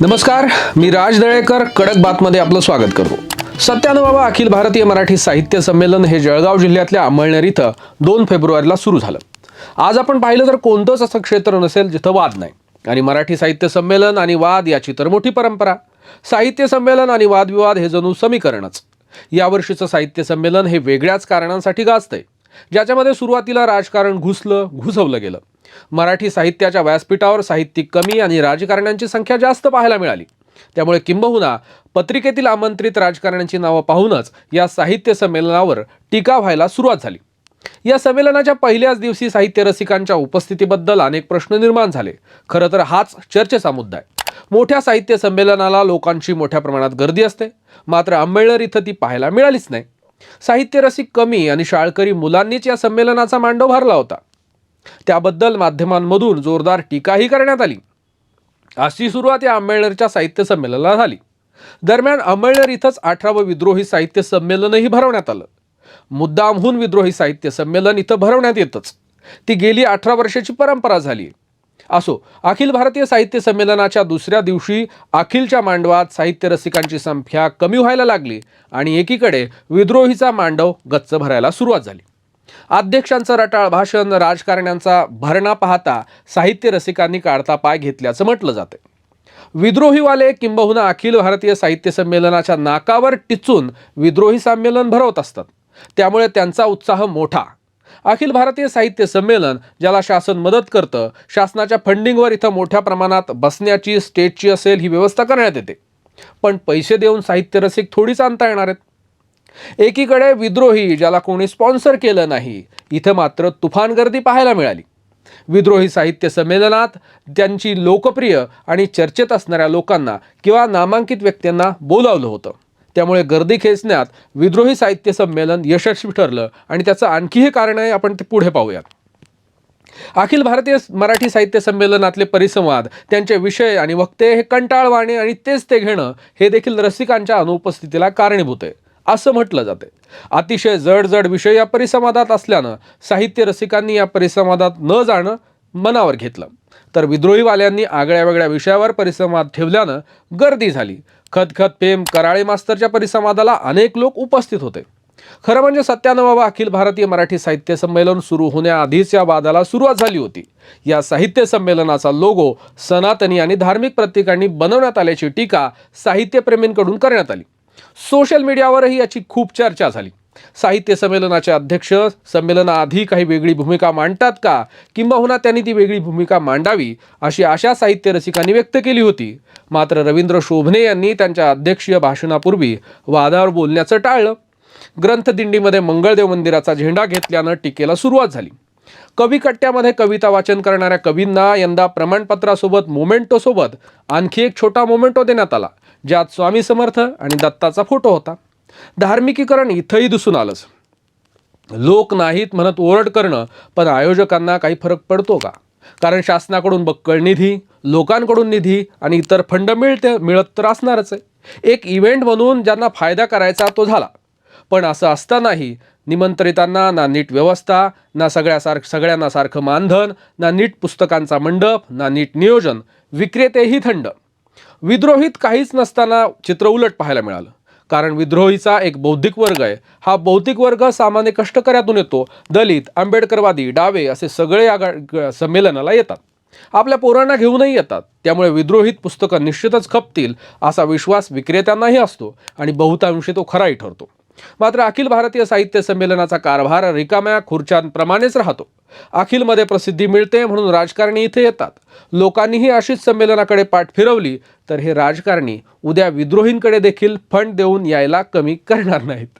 नमस्कार मी राज दळेकर कडक बातमध्ये आपलं स्वागत करतो. सत्यानुबाबा अखिल भारतीय मराठी साहित्य संमेलन हे जळगाव जिल्ह्यातल्या अंमळनेर इथं दोन फेब्रुवारीला सुरू झालं. आज आपण पाहिलं तर कोणतंच असं क्षेत्र नसेल जिथं वाद नाही. आणि मराठी साहित्य संमेलन आणि वाद याची तर मोठी परंपरा. साहित्य संमेलन आणि वादविवाद हे जणू समीकरणच. यावर्षीचं साहित्य संमेलन हे वेगळ्याच कारणांसाठी गाजतंय. ज्याच्यामध्ये सुरुवातीला राजकारण घुसलं घुसवलं गेलं. मराठी साहित्याच्या व्यासपीठावर साहित्यिक कमी आणि राजकारण्यांची संख्या जास्त पाहायला मिळाली. त्यामुळे किंबहुना पत्रिकेतील आमंत्रित राजकारण्यांची नावं पाहूनच या साहित्य संमेलनावर टीका व्हायला सुरुवात झाली. या संमेलनाच्या पहिल्याच दिवशी साहित्य रसिकांच्या उपस्थितीबद्दल अनेक प्रश्न निर्माण झाले. खरं तर हाच चर्चेचा मुद्दा आहे. मोठ्या साहित्य संमेलनाला लोकांची मोठ्या प्रमाणात गर्दी असते. मात्र अंबेळनेर इथं ती पाहायला मिळालीच नाही. साहित्य रसिक कमी आणि शाळकरी मुलांनीच या संमेलनाचा मांडव भरला होता. त्याबद्दल माध्यमांमधून जोरदार टीकाही करण्यात आली. अशी सुरुवात या अंबेडकरच्या साहित्य संमेलनाला झाली. दरम्यान अंबेडकर इथंच अठरावं विद्रोही साहित्य संमेलनही भरवण्यात आलं. मुद्दामहून विद्रोही साहित्य संमेलन इथं भरवण्यात येतच. ती गेली अठरा वर्षाची परंपरा झाली. असो अखिल भारतीय साहित्य संमेलनाच्या दुसऱ्या दिवशी अखिलच्या मांडवात साहित्य रसिकांची संख्या कमी व्हायला लागली आणि एकीकडे विद्रोहीचा मांडव गच्च भरायला सुरुवात झाली. अध्यक्षांचं रटाळ भाषण राजकारण्यांचा भरणा पाहता साहित्य रसिकांनी काढता पाय घेतल्याचं म्हटलं जाते विद्रोहीवाले किंबहुना अखिल भारतीय साहित्य संमेलनाच्या नाकावर टिचून विद्रोही संमेलन भरवत असतात. त्यामुळे त्यांचा उत्साह मोठा. अखिल भारतीय साहित्य संमेलन ज्याला शासन मदत करतं शासनाच्या फंडिंगवर इथं मोठ्या प्रमाणात बसण्याची स्टेजची असेल ही व्यवस्था करण्यात येते. पण पैसे देऊन साहित्य रसिक थोडीच आणता येणार आहेत. एकीकडे विद्रोही ज्याला कोणी स्पॉन्सर केलं नाही इथं मात्र तुफान गर्दी पाहायला मिळाली. विद्रोही साहित्य संमेलनात त्यांची लोकप्रिय आणि चर्चेत असणाऱ्या लोकांना किंवा नामांकित व्यक्तींना बोलावलं होतं. त्यामुळे गर्दी खेचण्यात विद्रोही साहित्य संमेलन यशस्वी ठरलं आणि त्याचं आणखीही कारण आहे आपण ते पुढे पाहूयात. अखिल भारतीय मराठी साहित्य संमेलनातले परिसंवाद त्यांचे विषय आणि वक्ते हे कंटाळवाणे आणि तेच ते घेणं हे देखील रसिकांच्या अनुपस्थितीला कारणीभूत आहे. असं म्हटलं जाते. अतिशय जड जड विषय या परिसंवादात असल्यानं साहित्य रसिकांनी या परिसंवादात न जाणं मनावर घेतलं. तर विद्रोहीवाल्यांनी आगळ्या वेगळ्या विषयावर परिसंवाद ठेवल्यानं गर्दी झाली. खतखत पेम कराळे मास्तरच्या परिसंवादाला अनेक लोक उपस्थित होते. खरं म्हणजे सत्यानबाबा अखिल भारतीय मराठी साहित्य संमेलन सुरू होण्याआधीच या वादाला सुरुवात झाली होती. या साहित्य संमेलनाचा लोगो सनातनी आणि धार्मिक प्रतीकांनी बनवण्यात आल्याची टीका साहित्यप्रेमींकडून करण्यात आली. सोशल मीडियावरही याची खूप चर्चा झाली. साहित्य संमेलनाचे अध्यक्ष संमेलनाआधी काही वेगळी भूमिका मांडतात का? किंबहुना त्यांनी ती वेगळी भूमिका मांडावी अशी आशा साहित्य रसिकांनी व्यक्त केली होती. मात्र रवींद्र शोभने यांनी त्यांच्या अध्यक्षीय भाषणापूर्वी वादावर बोलण्याचं टाळलं. ग्रंथदिंडीमध्ये मंगळदेव मंदिराचा झेंडा घेतल्यानं टीकेला सुरुवात झाली. कवी कट्ट्यामध्ये कविता वाचन करणाऱ्या कवींना यंदा प्रमाणपत्रासोबत मोमेंटोसोबत आणखी एक छोटा मोमेंटो देण्यात आला ज्यात स्वामी समर्थ आणि दत्ताचा फोटो होता. धार्मिकीकरण इथंही दिसून आलंच. लोक नाहीत म्हणत ओरड करणं पण आयोजकांना काही फरक पडतो का? कारण शासनाकडून बक्कळ निधी लोकांकडून निधी आणि इतर फंड मिळते मिळत तर असणारच आहे. एक इव्हेंट म्हणून ज्यांना फायदा करायचा तो झाला. पण असं असतानाही निमंत्रितांना ना नीट व्यवस्था ना सगळ्यासारख सगळ्यांना सारखं मानधन ना नीट पुस्तकांचा मंडप ना नीट नियोजन. विक्रेतेही थंड. विद्रोहीत काहीच नसताना चित्र उलट पाहायला मिळालं. कारण विद्रोहीचा एक बौद्धिक वर्ग आहे. हा बौद्धिक वर्ग सामान्य कष्टकऱ्यातून येतो. दलित आंबेडकरवादी डावे असे सगळे या संमेलनाला येतात. आपल्या पोरांना घेऊनही येतात. त्यामुळे विद्रोहित पुस्तकं निश्चितच खपतील असा विश्वास विक्रेत्यांनाही असतो आणि बहुतांशी तो खराही ठरतो. मात्र अखिल भारतीय साहित्य संमेलनाचा कारभार रिकाम्या खुर्च्यांप्रमाणेच राहतो. अखिलमध्ये प्रसिद्धी मिळते म्हणून राजकारणी इथे येतात. लोकांनीही अशीच संमेलनाकडे पाठ फिरवली तर हे राजकारणी उद्या विद्रोहींकडे देखील फंड देऊन यायला कमी करणार नाहीत.